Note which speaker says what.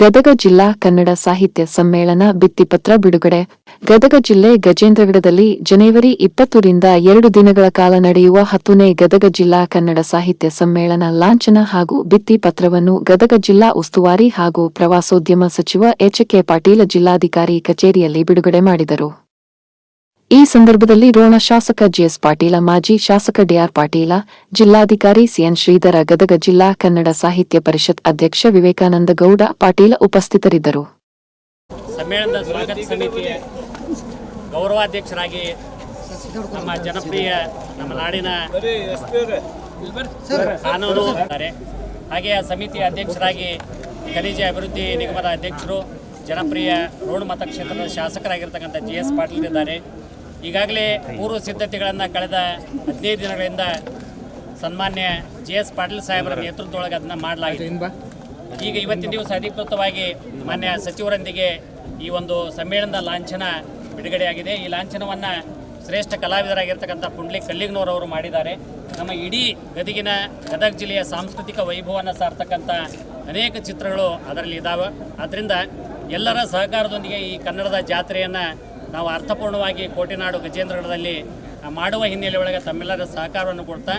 Speaker 1: ಗದಗ ಜಿಲ್ಲಾ ಕನ್ನಡ ಸಾಹಿತ್ಯ ಸಮ್ಮೇಳನ ಭಿತ್ತಿಪತ್ರ ಬಿಡುಗಡೆ. ಗದಗ ಜಿಲ್ಲೆ ಗಜೇಂದ್ರಗಡದಲ್ಲಿ ಜನವರಿ ಇಪ್ಪತ್ತರಿಂದ ಎರಡು ದಿನಗಳ ಕಾಲ ನಡೆಯುವ ಹತ್ತನೇ ಗದಗ ಜಿಲ್ಲಾ ಕನ್ನಡ ಸಾಹಿತ್ಯ ಸಮ್ಮೇಳನ ಲಾಂಛನ ಹಾಗೂ ಭಿತ್ತಿಪತ್ರವನ್ನು ಗದಗ ಜಿಲ್ಲಾ ಉಸ್ತುವಾರಿ ಹಾಗೂ ಪ್ರವಾಸೋದ್ಯಮ ಸಚಿವ ಎಚ್ ಕೆ ಪಾಟೀಲ ಜಿಲ್ಲಾಧಿಕಾರಿ ಕಚೇರಿಯಲ್ಲಿ ಬಿಡುಗಡೆ ಮಾಡಿದರು. ಈ ಸಂದರ್ಭದಲ್ಲಿ ರೋಣ ಶಾಸಕ ಜಿಎಸ್ ಪಾಟೀಲ, ಮಾಜಿ ಶಾಸಕ ಡಿಆರ್ ಪಾಟೀಲ, ಜಿಲ್ಲಾಧಿಕಾರಿ ಸಿಎನ್ ಶ್ರೀಧರ, ಗದಗ ಜಿಲ್ಲಾ ಕನ್ನಡ ಸಾಹಿತ್ಯ ಪರಿಷತ್ ಅಧ್ಯಕ್ಷ ವಿವೇಕಾನಂದ ಗೌಡ ಪಾಟೀಲ ಉಪಸ್ಥಿತರಿದ್ದರು.
Speaker 2: ಸಮ್ಮೇಳನದ ಸ್ವಾಗತ ಸಮಿತಿಯ ಗೌರವಾಧ್ಯಕ್ಷರಾಗಿ ನಮ್ಮ ಜನಪ್ರಿಯ ನಮ್ಮ ನಾಡಿನ ಕಾನೂನು ಹಾಗೆ ಆ ಸಮಿತಿಯ ಅಧ್ಯಕ್ಷರಾಗಿ ಖನಿಜ ಅಭಿವೃದ್ಧಿ ನಿಗಮದ ಅಧ್ಯಕ್ಷರು, ಜನಪ್ರಿಯ ರೋಣ ಮತಕ್ಷೇತ್ರದ ಶಾಸಕರಾಗಿರ್ತಕ್ಕಂಥ ಜಿ ಎಸ್ ಪಾಟೀಲ್ ಇದ್ದಾರೆ. ಈಗಾಗಲೇ ಪೂರ್ವ ಸಿದ್ಧತೆಗಳನ್ನು ಕಳೆದ ಹದಿನೈದು ದಿನಗಳಿಂದ ಸನ್ಮಾನ್ಯ ಜಿ ಎಸ್ ಪಾಟೀಲ್ ಸಾಹೇಬರ ನೇತೃತ್ವದೊಳಗೆ ಅದನ್ನು ಮಾಡಲಾಗಿದೆ. ಈಗ ಇವತ್ತಿನ ದಿವಸ ಅಧಿಕೃತವಾಗಿ ಮಾನ್ಯ ಸಚಿವರೊಂದಿಗೆ ಈ ಒಂದು ಸಮ್ಮೇಳನದ ಲಾಂಛನ ಬಿಡುಗಡೆಯಾಗಿದೆ. ಈ ಲಾಂಛನವನ್ನು ಶ್ರೇಷ್ಠ ಕಲಾವಿದರಾಗಿರ್ತಕ್ಕಂಥ ಪುಂಡ್ಲಿ ಕಲ್ಲಿಗ್ನವರವರು ಮಾಡಿದ್ದಾರೆ. ನಮ್ಮ ಇಡೀ ಗದಗಿನ ಗದಗ ಜಿಲ್ಲೆಯ ಸಾಂಸ್ಕೃತಿಕ ವೈಭವವನ್ನು ಸಾರ್ತಕ್ಕಂಥ ಅನೇಕ ಚಿತ್ರಗಳು ಅದರಲ್ಲಿ ಇದ್ದಾವೆ ಆದ್ದರಿಂದ ಎಲ್ಲರ ಸಹಕಾರದೊಂದಿಗೆ ಈ ಕನ್ನಡದ ಜಾತ್ರೆಯನ್ನು ನಾವು ಅರ್ಥಪೂರ್ಣವಾಗಿ ಕೋಟಿನಾಡು ಗಜೇಂದ್ರಗಢದಲ್ಲಿ ಮಾಡುವ ಹಿನ್ನೆಲೆ ಒಳಗೆ ತಮ್ಮೆಲ್ಲರ ಸಹಕಾರವನ್ನು ಕೊಡ್ತಾ